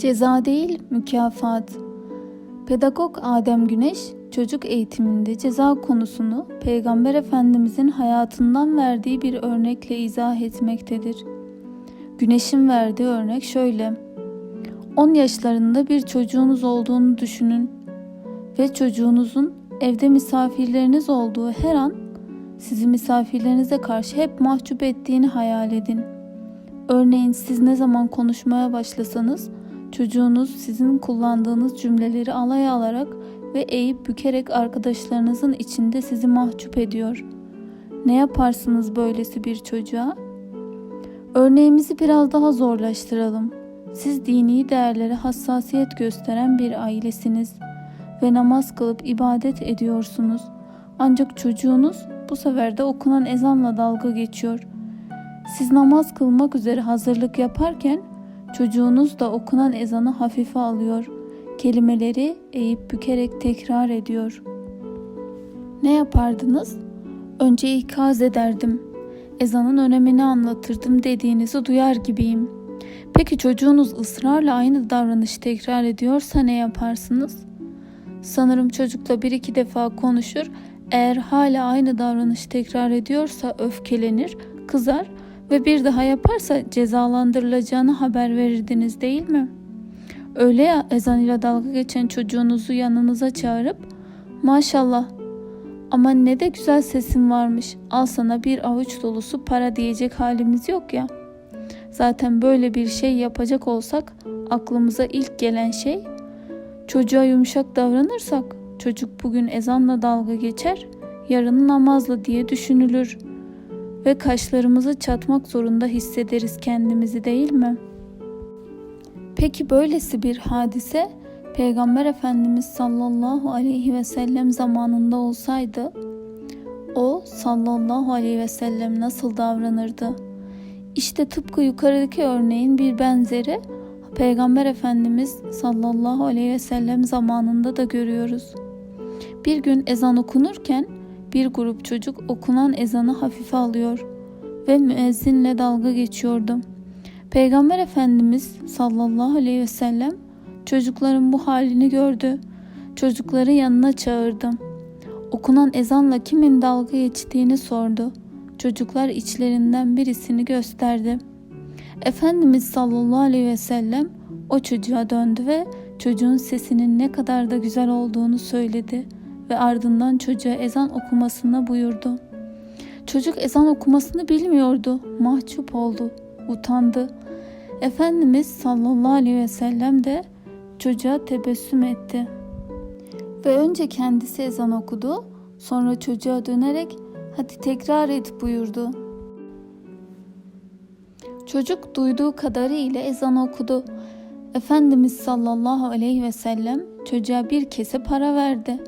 Ceza değil, mükafat. Pedagog Adem Güneş, çocuk eğitiminde ceza konusunu Peygamber Efendimizin hayatından verdiği bir örnekle izah etmektedir. Güneş'in verdiği örnek şöyle. 10 yaşlarında bir çocuğunuz olduğunu düşünün ve çocuğunuzun evde misafirleriniz olduğu her an sizi misafirlerinize karşı hep mahcup ettiğini hayal edin. Örneğin siz ne zaman konuşmaya başlasanız çocuğunuz sizin kullandığınız cümleleri alaya alarak ve eğip bükerek arkadaşlarınızın içinde sizi mahcup ediyor. Ne yaparsınız böylesi bir çocuğa? Örneğimizi biraz daha zorlaştıralım. Siz dini değerlere hassasiyet gösteren bir ailesiniz ve namaz kılıp ibadet ediyorsunuz. Ancak çocuğunuz bu sefer de okunan ezanla dalga geçiyor. Siz namaz kılmak üzere hazırlık yaparken çocuğunuz da okunan ezanı hafife alıyor. Kelimeleri eğip bükerek tekrar ediyor. Ne yapardınız? Önce ikaz ederdim. Ezanın önemini anlatırdım dediğinizi duyar gibiyim. Peki çocuğunuz ısrarla aynı davranışı tekrar ediyorsa ne yaparsınız? Sanırım çocukla bir iki defa konuşur, eğer hala aynı davranışı tekrar ediyorsa öfkelenir, kızar ve bir daha yaparsa cezalandırılacağını haber verirdiniz değil mi? Öyle ya ezan ile dalga geçen çocuğunuzu yanınıza çağırıp maşallah ama ne de güzel sesin varmış al sana bir avuç dolusu para diyecek halimiz yok ya. Zaten böyle bir şey yapacak olsak aklımıza ilk gelen şey çocuğa yumuşak davranırsak çocuk bugün ezanla dalga geçer yarın namazla diye düşünülür ve kaşlarımızı çatmak zorunda hissederiz kendimizi değil mi? Peki böylesi bir hadise Peygamber Efendimiz sallallahu aleyhi ve sellem zamanında olsaydı o sallallahu aleyhi ve sellem nasıl davranırdı? İşte tıpkı yukarıdaki örneğin bir benzeri Peygamber Efendimiz sallallahu aleyhi ve sellem zamanında da görüyoruz. Bir gün ezan okunurken bir grup çocuk okunan ezanı hafife alıyor ve müezzinle dalga geçiyordu. Peygamber Efendimiz sallallahu aleyhi ve sellem çocukların bu halini gördü. Çocukları yanına çağırdı. Okunan ezanla kimin dalga geçtiğini sordu. Çocuklar içlerinden birisini gösterdi. Efendimiz sallallahu aleyhi ve sellem o çocuğa döndü ve çocuğun sesinin ne kadar da güzel olduğunu söyledi ve ardından çocuğa ezan okumasını buyurdu. Çocuk ezan okumasını bilmiyordu, mahcup oldu, utandı. Efendimiz sallallahu aleyhi ve sellem de çocuğa tebessüm etti. Ve önce kendisi ezan okudu, sonra çocuğa dönerek hadi tekrar et buyurdu. Çocuk duyduğu kadarıyla ezan okudu. Efendimiz sallallahu aleyhi ve sellem çocuğa bir kese para verdi.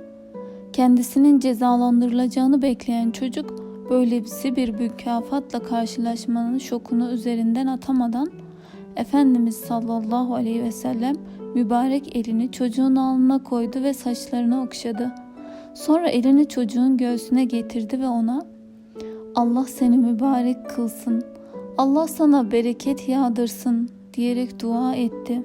Kendisinin cezalandırılacağını bekleyen çocuk böylesi bir mükafatla karşılaşmanın şokunu üzerinden atamadan Efendimiz sallallahu aleyhi ve sellem mübarek elini çocuğun alnına koydu ve saçlarını okşadı. Sonra elini çocuğun göğsüne getirdi ve ona Allah seni mübarek kılsın, Allah sana bereket yağdırsın diyerek dua etti.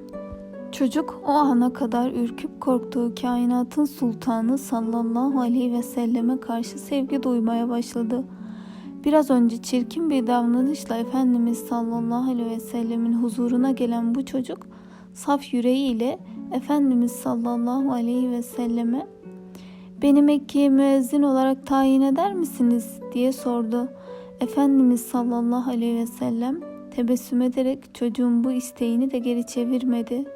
Çocuk o ana kadar ürküp korktuğu kainatın sultanı sallallahu aleyhi ve selleme karşı sevgi duymaya başladı. Biraz önce çirkin bir davranışla Efendimiz sallallahu aleyhi ve sellemin huzuruna gelen bu çocuk saf yüreğiyle Efendimiz sallallahu aleyhi ve selleme beni Mekke'ye müezzin olarak tayin eder misiniz diye sordu. Efendimiz sallallahu aleyhi ve sellem tebessüm ederek çocuğun bu isteğini de geri çevirmedi.